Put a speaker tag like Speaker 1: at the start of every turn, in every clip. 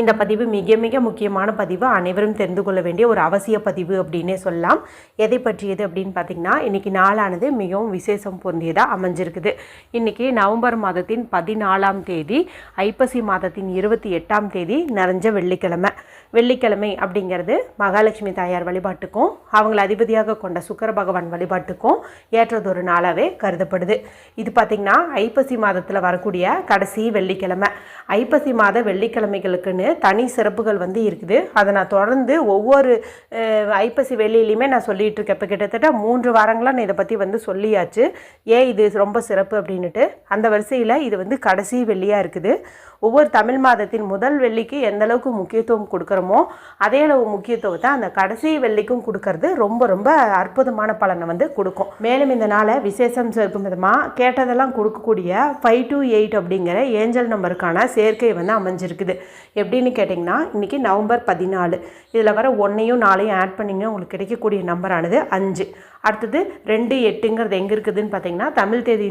Speaker 1: இந்த பதிவு மிக மிக முக்கியமான பதிவு. அனைவரும் தெரிந்து கொள்ள வேண்டிய ஒரு அவசிய பதிவு அப்படின்னே சொல்லலாம். எதை பற்றியது அப்படின்னு பார்த்திங்கன்னா இன்றைக்கி நாளானது மிகவும் விசேஷம் பொருந்தியதாக அமைஞ்சிருக்குது. இன்றைக்கி நவம்பர் மாதத்தின் பதினாலாம் தேதி ஐப்பசி மாதத்தின் இருபத்தி எட்டாம் தேதி நிறைஞ்ச வெள்ளிக்கிழமை. வெள்ளிக்கிழமை அப்படிங்கிறது மகாலட்சுமி தாயார் வழிபாட்டுக்கும் அவங்கள அதிபதியாக கொண்ட சுக்கர பகவான் வழிபாட்டுக்கும் ஏற்றதொரு நாளாகவே கருதப்படுது. இது பார்த்திங்கன்னா ஐப்பசி மாதத்தில் வரக்கூடிய கடைசி வெள்ளிக்கிழமை. ஐப்பசி மாத வெள்ளிக்கிழமைகளுக்குன்னு தனி சிறப்புகள் வந்து இருக்குது. அதை நான் தொடர்ந்து ஒவ்வொரு ஐப்பசி வெளியிலையுமே நான் சொல்லிகிட்டு இருக்கேன். இப்போ கிட்டத்தட்ட மூன்று வாரங்களாக நான் இதை பற்றி வந்து சொல்லியாச்சு. ஏன் இது ரொம்ப சிறப்பு அப்படின்னுட்டு. அந்த வரிசையில் இது வந்து கடைசி வெள்ளியாக இருக்குது. ஒவ்வொரு தமிழ் மாதத்தின் முதல் வெள்ளிக்கு எந்த அளவுக்கு முக்கியத்துவம் கொடுக்குறோமோ அதே அளவு முக்கியத்துவத்தை அந்த கடைசி வெள்ளிக்கும் கொடுக்கறது. ரொம்ப ரொம்ப அற்புதமான பலனை வந்து கொடுக்கும். மேலும் இந்த நாளை விசேஷம் சேர்க்கும் விதமாக கேட்டதெல்லாம் கொடுக்கக்கூடிய ஃபைவ் டூ எயிட் அப்படிங்கிற ஏஞ்சல் நம்பருக்கான சேர்க்கை வந்து அமைஞ்சிருக்குது. எப்படின்னு கேட்டிங்கன்னா இன்றைக்கி நவம்பர் பதினாலு. இதில் வர ஒன்றையும் நாளையும் ஆட் பண்ணிங்கன்னா உங்களுக்கு கிடைக்கக்கூடிய நம்பரானது அஞ்சு. அடுத்தது ரெண்டு எட்டுங்கிறது எங்கே இருக்குதுன்னு பார்த்தீங்கன்னா தமிழ் தேதி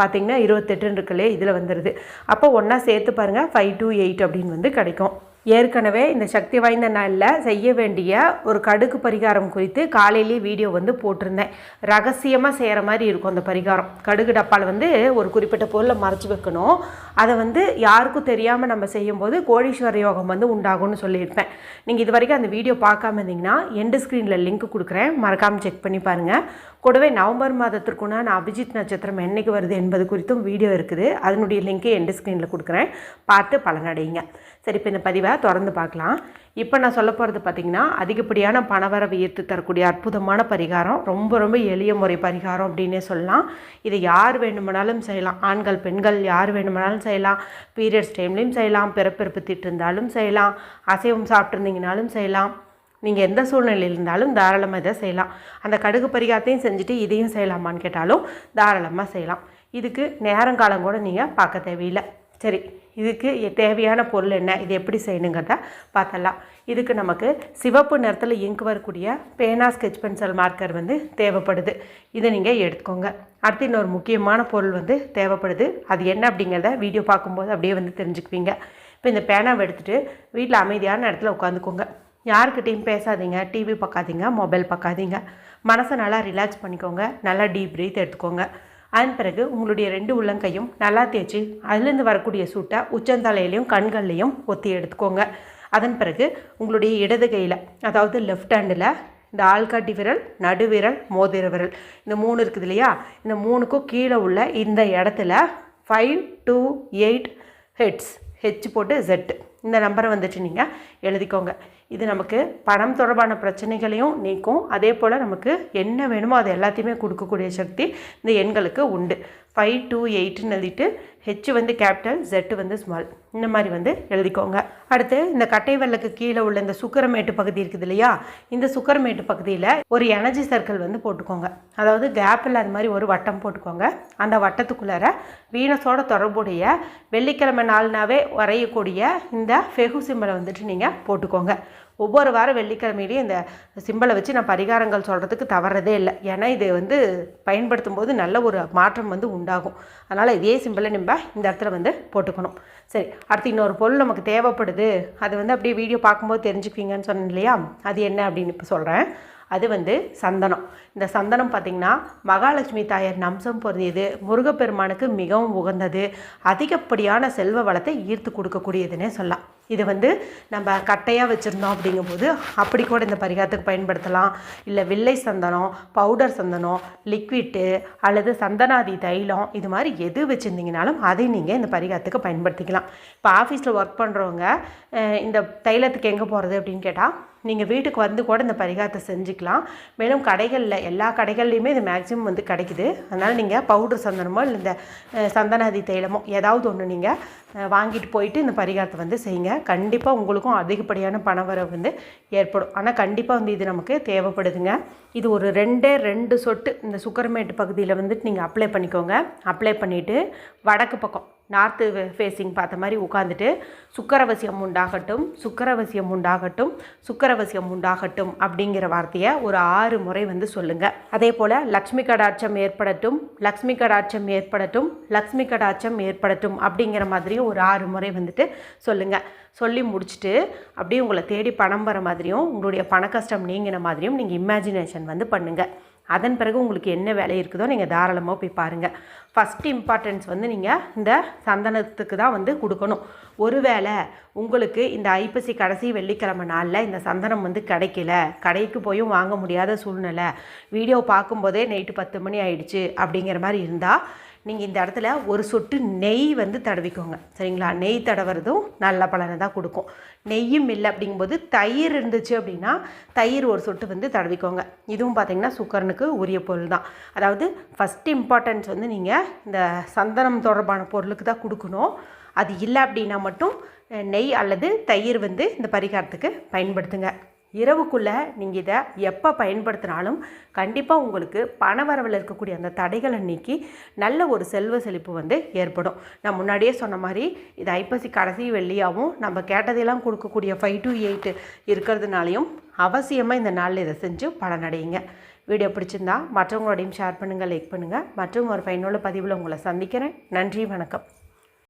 Speaker 1: பார்த்தீங்கன்னா இருபத்தெட்டுன்னு இருக்குல்லையே இதில் வந்துடுது அப்போ ஒன்றா சேர்த்து பாருங்கள் ஃபைவ் டூ எயிட் அப்படின்னு வந்து கிடைக்கும். ஏற்கனவே இந்த சக்தி வாய்ந்த நாளில் செய்ய வேண்டிய ஒரு கடுகு பரிகாரம் குறித்து காலையிலேயே வீடியோ வந்து போட்டிருந்தேன். ரகசியமாக செய்கிற மாதிரி இருக்கும் அந்த பரிகாரம். கடுகு டப்பாவில் வந்து ஒரு குறிப்பிட்ட பொருளை மறைச்சி வைக்கணும். அதை வந்து யாருக்கும் தெரியாமல் நம்ம செய்யும்போது கோடீஸ்வர யோகம் வந்து உண்டாகும்னு சொல்லியிருப்பேன். நீங்கள் இது வரைக்கும் அந்த வீடியோ பார்க்காம இருந்தீங்கன்னா எண்டு ஸ்க்ரீனில் லிங்க் கொடுக்குறேன். மறக்காமல் செக் பண்ணி பாருங்கள் கூடவே நவம்பர் மாதத்திற்குண்டான அபிஜித் நட்சத்திரம் என்னைக்கு வருது என்பது குறித்தும் வீடியோ இருக்குது. அதனுடைய லிங்க்கை எண்டு ஸ்க்ரீனில் கொடுக்குறேன். பார்த்து பலனடையுங்க. சரி இப்போ இந்த பதிவை தொடர்ந்து பார்க்கலாம். இப்போ நான் சொல்ல போகிறது பார்த்திங்கன்னா அதிகப்படியான பணவரவு ஈர்த்து தரக்கூடிய அற்புதமான பரிகாரம் ரொம்ப ரொம்ப எளிய முறை பரிகாரம் அப்படின்னே சொல்லலாம். இதை யார் வேணுமானாலும் செய்யலாம். ஆண்கள் பெண்கள் யார் வேணுமானாலும் செய்யலாம். பீரியட்ஸ் டைம்லேயும் செய்யலாம். பிறப்பிறப்பு திட்டிருந்தாலும் செய்யலாம். அசைவம் சாப்பிட்ருந்தீங்கனாலும் செய்யலாம். நீங்கள் எந்த சூழ்நிலையில் இருந்தாலும் தாராளமாக இதை செய்யலாம். அந்த கடுகு பரிகாரத்தையும் செஞ்சுட்டு இதையும் செய்யலாமான்னு கேட்டாலும் தாராளமாக செய்யலாம். இதுக்கு நேரங்காலம் கூட நீங்கள் பார்க்க தேவையில்லை. சரி. இதுக்கு தேவையான பொருள் என்ன? இது எப்படி செய்யணுங்கிறத பார்த்தலாம் இதுக்கு நமக்கு சிவப்பு நிறத்தில் இங்கு வரக்கூடிய பேனா ஸ்கெச் பென்சில் மார்க்கர் வந்து தேவைப்படுது. இதை நீங்கள் எடுத்துக்கோங்க. அடுத்து இன்னொரு முக்கியமான பொருள் வந்து தேவைப்படுது. அது என்ன அப்படிங்கிறத வீடியோ பார்க்கும்போது அப்படியே வந்து தெரிஞ்சுக்குவீங்க. இப்போ இந்த பேனாவை எடுத்துகிட்டு வீட்டில் அமைதியான இடத்துல உட்காந்துக்கோங்க. யாருக்கிட்டையும் பேசாதீங்க. டிவி பார்க்காதீங்க மொபைல் பார்க்காதீங்க மனசை நல்லா ரிலாக்ஸ் பண்ணிக்கோங்க. நல்லா டீப் பிரீத் எடுத்துக்கோங்க. அதன் பிறகு உங்களுடைய ரெண்டு உள்ளங்கையும் நல்லா தேய்ச்சி அதுலேருந்து வரக்கூடிய சூட்டை உச்சந்தலையிலையும் கண்கள்லையும் ஒத்தி எடுத்துக்கோங்க. அதன் பிறகு உங்களுடைய இடது கையில் அதாவது லெஃப்ட் ஹேண்டில் இந்த ஆள்காட்டி விரல் நடுவிரல் மோதிர விரல். இந்த மூணு இருக்குது இல்லையா? இந்த மூணுக்கும் கீழே உள்ள இந்த இடத்துல five two eight heads H போட்டு ஜெட் இந்த நம்பரை வந்துட்டு நீங்கள் எழுதிக்கோங்க. இது நமக்கு பணம் தொடர்பான பிரச்சனைகளையும் நீக்கும். அதே போல் நமக்கு என்ன வேணுமோ அது எல்லாத்தையுமே கொடுக்கக்கூடிய சக்தி இந்த எண்களுக்கு உண்டு. ஃபைவ் டூ எயிட்னு எழுதிட்டு ஹெச் வந்து கேபிட்டல் ஜெட்டு வந்து ஸ்மால் இந்த மாதிரி வந்து எழுதிக்கோங்க. அடுத்து இந்த கட்டை வெள்ளக்கு கீழே உள்ள இந்த சுக்கரமேட்டு பகுதி இருக்குது இல்லையா? இந்த சுக்கரமேட்டு பகுதியில் ஒரு எனர்ஜி சர்க்கிள் வந்து போட்டுக்கோங்க. அதாவது கேப்பில் அது மாதிரி ஒரு வட்டம் போட்டுக்கோங்க. அந்த வட்டத்துக்குள்ளார வீனஸோட தொடர்புடைய வெள்ளிக்கிழமை நாள்னாவே வரையக்கூடிய இந்த ஃபெகு சிம்பலை வந்துட்டு நீங்கள் போட்டுக்கோங்க. ஒவ்வொரு வாரம் வெள்ளிக்கிழமையிலையும் இந்த சிம்பலை வச்சு நான் பரிகாரங்கள் சொல்கிறதுக்கு தவறதே இல்லை. ஏன்னா இது வந்து பயன்படுத்தும் போது நல்ல ஒரு மாற்றம் வந்து உண்டாகும். அதனால் இதே சிம்பலை நம்ம இந்த இடத்துல வந்து போட்டுக்கணும். சரி அடுத்து இன்னொரு பொருள் நமக்கு தேவைப்படுது. அது வந்து அப்படியே வீடியோ பார்க்கும்போது தெரிஞ்சுக்குவீங்கன்னு சொன்னேன் இல்லையா? அது என்ன அப்படின்னு இப்போ சொல்கிறேன் அது வந்து சந்தனம். இந்த சந்தனம் பார்த்திங்கன்னா மகாலட்சுமி தாயார் நம்சம் பொருந்தியது. முருகப்பெருமானுக்கு மிகவும் உகந்தது. அதிகப்படியான செல்வ வளத்தை ஈர்த்து கொடுக்கக்கூடியதுன்னே சொல்லலாம். இது வந்து நம்ம கட்டையாக வச்சுருந்தோம் அப்படிங்கும்போது அப்படி கூட இந்த பரிகாரத்துக்கு பயன்படுத்தலாம். இல்லை வில்லை சந்தனம் பவுடர் சந்தனம் லிக்விட்டு அல்லது சந்தனாதி தைலம் இது மாதிரி எது வச்சுருந்தீங்கனாலும் அதை நீங்கள் இந்த பரிகாரத்துக்கு பயன்படுத்திக்கலாம். இப்போ ஆஃபீஸில் ஒர்க் பண்ணுறவங்க இந்த தைலத்துக்கு எங்கே போகிறது அப்படின்னு கேட்டால் நீங்கள் வீட்டுக்கு வந்து கூட இந்த பரிகாரத்தை செஞ்சுக்கலாம். மேலும் கடைகளில் எல்லா கடைகள்லையுமே இது மேக்ஸிமம் வந்து கிடைக்குது. அதனால் நீங்கள் பவுடர் சந்தனமோ இல்லை இந்த சந்தனாதி தைலமோ ஏதாவது ஒன்று நீங்கள் வாங்கிட்டு போயிட்டு இந்த பரிகாரத்தை வந்து செய்யுங்க. கண்டிப்பாக உங்களுக்கும் அதிகப்படியான பணவரவு வந்து ஏற்படும். ஆனால் கண்டிப்பாக வந்து இது நமக்கு தேவைப்படுதுங்க. இது ஒரு ரெண்டே ரெண்டு சொட்டு இந்த சுக்கரமேட்டு பகுதியில் வந்துட்டு நீங்கள் அப்ளை பண்ணிக்கோங்க. அப்ளை பண்ணிவிட்டு வடக்கு பக்கம் நார்த்து ஃபேஸிங் பார்த்த மாதிரி உட்காந்துட்டு சுக்கரவசியம் உண்டாகட்டும் சுக்கரவசியம் உண்டாகட்டும் சுக்கரவசியம் உண்டாகட்டும் அப்படிங்கிற வார்த்தையை ஒரு ஆறு முறை வந்து சொல்லுங்கள் அதே போல் லக்ஷ்மி கடாட்சம் ஏற்படட்டும் லக்ஷ்மி கடாட்சம் ஏற்படட்டும் லக்ஷ்மி கடாட்சம் ஏற்படட்டும் அப்படிங்கிற மாதிரியும் ஒரு ஆறு முறை வந்துட்டு சொல்லுங்கள் சொல்லி முடிச்சுட்டு அப்படியே உங்களை தேடி பணம் வர மாதிரியும் உங்களுடைய பண கஷ்டம் நீங்கின மாதிரியும் நீங்கள் இமேஜினேஷன் வந்து பண்ணுங்கள் அதன் பிறகு உங்களுக்கு என்ன வேலை இருக்குதோ நீங்கள் தாராளமாக போய் பாருங்கள் ஃபஸ்ட் இம்பார்ட்டன்ஸ் வந்து நீங்கள் இந்த சந்தனத்துக்கு தான் வந்து கொடுக்கணும். ஒருவேளை உங்களுக்கு இந்த ஐப்பசி கடைசி வெள்ளிக்கிழமை நாளில் இந்த சந்தனம் வந்து கிடைக்கல கடைக்கு போயும் வாங்க முடியாத சூழ்நிலை வீடியோ பார்க்கும்போதே நைட்டு பத்து மணி ஆயிடுச்சு அப்படிங்கிற மாதிரி இருந்தால் நீங்கள் இந்த இடத்துல ஒரு சொட்டு நெய் வந்து தடவிக்கோங்க. சரிங்களா? நெய் தடவுறதும் நல்ல பலனை தான் கொடுக்கும். நெய்யும் இல்லை அப்படிங்கும்போது தயிர் இருந்துச்சு அப்படின்னா தயிர் ஒரு சொட்டு வந்து தடவிக்கோங்க. இதுவும் பார்த்தீங்கன்னா சுக்கரனுக்கு உரிய பொருள் தான். அதாவது ஃபஸ்ட் இம்பார்ட்டன்ஸ் வந்து நீங்கள் இந்த சந்தனம் தொடர்பான பொருளுக்கு தான் கொடுக்கணும். அது இல்லை அப்படின்னா மட்டும் நெய் அல்லது தயிர் வந்து இந்த பரிகாரத்துக்கு பயன்படுத்துங்க. இரவுக்குள்ளே நீங்கள் இதை எப்போ பயன்படுத்தினாலும் கண்டிப்பாக உங்களுக்கு பண வரவில் இருக்கக்கூடிய அந்த தடைகளை நீக்கி நல்ல ஒரு செல்வ செழிப்பு வந்து ஏற்படும். நான் முன்னாடியே சொன்ன மாதிரி இது ஐப்பசி கடைசி வெள்ளியாகவும் நம்ம கேட்டதையெல்லாம் கொடுக்கக்கூடிய ஃபைவ் டு எயிட் இருக்கிறதுனாலையும் அவசியமாக இந்த நாளில் இதை செஞ்சு பலனடையுங்க வீடியோ பிடிச்சிருந்தா மற்றவங்களோடையும் ஷேர் பண்ணுங்கள் லைக் பண்ணுங்கள் மற்றும் ஒரு பயனுள்ள பதிவில் உங்களை சந்திக்கிறேன். நன்றி வணக்கம்.